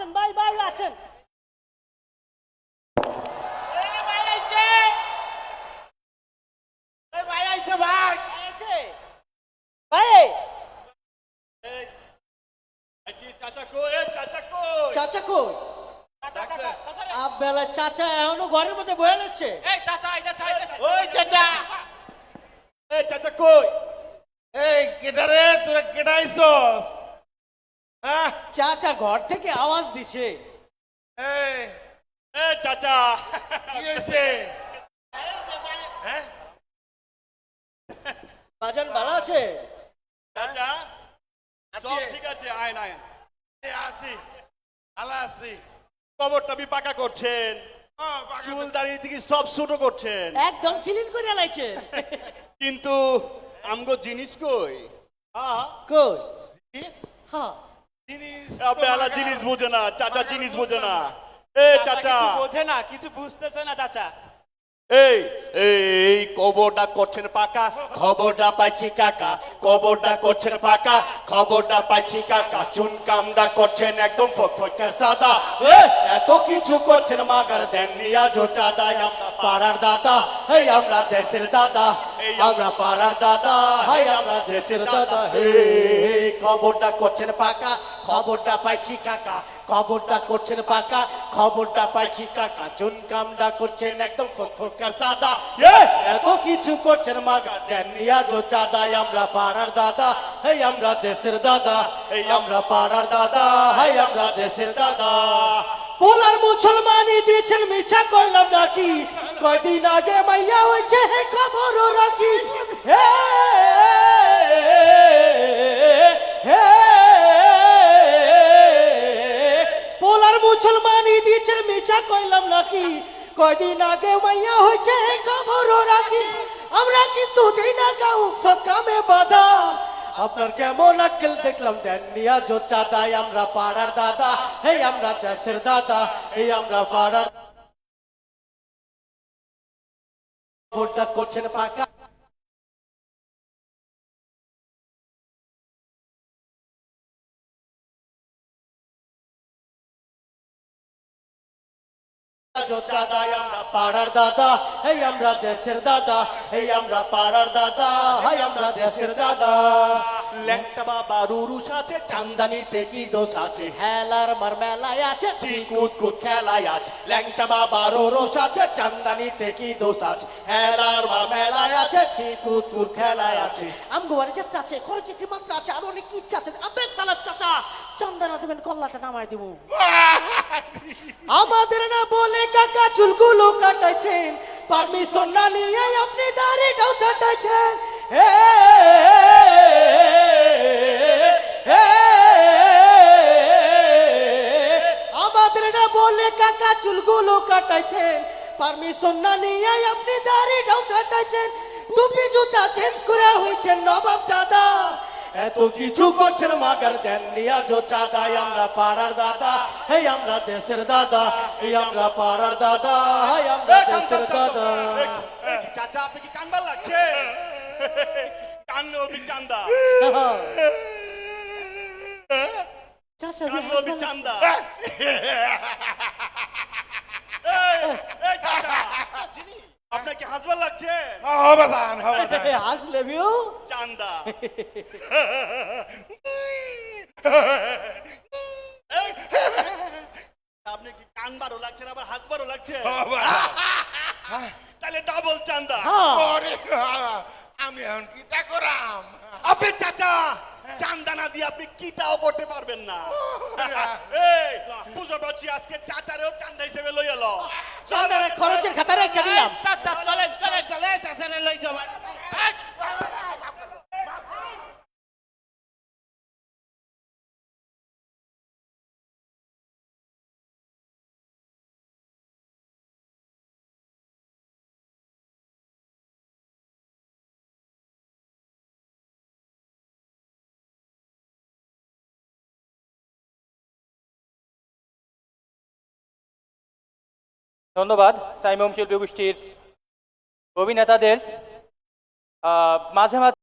আছেন ভাই ভাই আছেন। চাচা কই আবেলা চাচা এখনও ঘরের মধ্যে বয়ে যাচ্ছে এই চাচা ওই চাচা। এই চাচা কই এই কেটারে তোরা কেটাইছস হ্যাঁ চাচা ঘর থেকে আওয়াজ দিছে। চাচা কি হয়েছে? হ্যাঁ? বাজান ভালো আছে? চাচা সব আছে। ঠিক আছে আয় না আসি ভালো আছি কবরটা বিপাকা করছেন। ও, বাগানে- চুল দাড়ি থেকে সব ছোট করছেন। একদম ক্লিন করে লাইছে কিন্তু আমগো জিনিস কই? হ্যাঁ, কই? জিনিস? হ্যাঁ। জিনিস বোঝে না চাচা জিনিস বোঝে না। এ চাচা। বোঝে না কিছু বুঝতেছে না চাচা। এই এই কবরটা করছেন পাকা খবরটা পাইছি কাকা কবরটা করছেন পাকা খবরটা পাইছি কাকা চুন কামটা করছেন একদম ফটফটকে সাদা। এত কিছু করছেন মাগার দেন নিয়াজ চাঁদা আমরা। পাড়ার দাদা এই আমরা দেশের দাদা আমরা পাড়ার দাদা হাই আমরা দেশের দাদা হে খবরটা করছেন পাকা খবরটা পাইছি কাকা খবরটা করছেন পাকা খবরটা পাইছি কাকা চুন কামটা করছেন একদম ফটফটকা সাদা। এত কিছু করছেন মাগা দেন নিয়াজ চাঁদাই আমরা পাড়ার দাদা এই আমরা দেশের দাদা এই আমরা পাড়ার দাদা হাই আমরা দেশের দাদা। পোলার মুসলমানি দিয়েছেন মিছা করলাম নাকি? কয়দিন আগে মাইয়া হয়েছে হে খবরও রাখি হে হে পোলার মুসলমানি দিয়েছেন মিছা কইলাম নাকি কয়দিন আগে মাইয়া হয়েছে হে খবরও রাখি আমরা কিন্তু দিই না গাউ সকামে বাধা আপনার কেমন আক্কেল দেখলাম দেন নিয়া জো চাঁদাই আমরা পাড়ার দাদা এই আমরা দেশের দাদা এই আমরা পাড়ার ভোটটা করছেন পাকা চাঁদাই আমরা পাড়ার দাদা এই আমরা দেশের দাদা এই আমরা পাড়ার দাদা এই আমরা দেশের দাদা ল্যাংটা রুরুস আছে চান্দানিতে কি দোষ আছে? হেলার মার মেলায় আছে চিকুত কুত খেলায় আছে। ল্যাংটা বাবা রুরুস আছে চান্দানিতে কি দোষ আছে? হেলার মার মেলায় আছে চিকুত কুত খেলায় আছে। আমগো বাড়ি যাত্রা আছে খরচ মাত্রা আছে আর অনেক ইচ্ছা আছে। আবে চালা চাচা চন্দনা দেবেন কল্লাটা নামাই দিব। আমাদের না বলে কাকা চুলগুলো কাটাইছেন পারমিশন না নিয়ে আপনি দাড়িটাও ছাটাইছেন। আমাদের না বলে কাকা চুলগুলো কাটাইছেন। পারমিশন না নিয়ে আপনি দাড়িটাও ছাটাইছেন। টুপি জুতা চেঞ্জ করে হয়েছেন নবাব দাদা এত কিছু করছেন মাগার দেন নিয়া জো চাঁদাই আমরা পাড়ার দাদা। এই আমরা দেশের দাদা এই আমরা পাড়ার দাদা এই আমরা দেশের দাদা। চাচা আপনি কি কানবার লাগছে কানলে অবি চান্দা চাচা কানলে অবি চান্দা? এই, এই চাচা, আপনার কি হাসবার লাগছে? হবাদান হবাদান আসলে বিউ? চান্দা। আপনি কি কানবারও লাগছে আবার হাসবারও লাগছে? তাহলে ডাবল চান্দা। আমি এখন কি তা করাম? আপনি চাচা চান্দানা দিয়ে আপনি কি তাও করতে পারবেন না। এই বুঝো পাচ্ছি আজকে চাচারেও চান্দা হিসেবে লই এলো চন্দ্রের খরচের খাতা রেখে দিলাম। চাচা চলেন চলেন চলে চাচারে লই যাবেন ধন্যবাদ সাইমম শিল্পী গোষ্ঠীর অভিনেতাদের। মাঝে মাঝে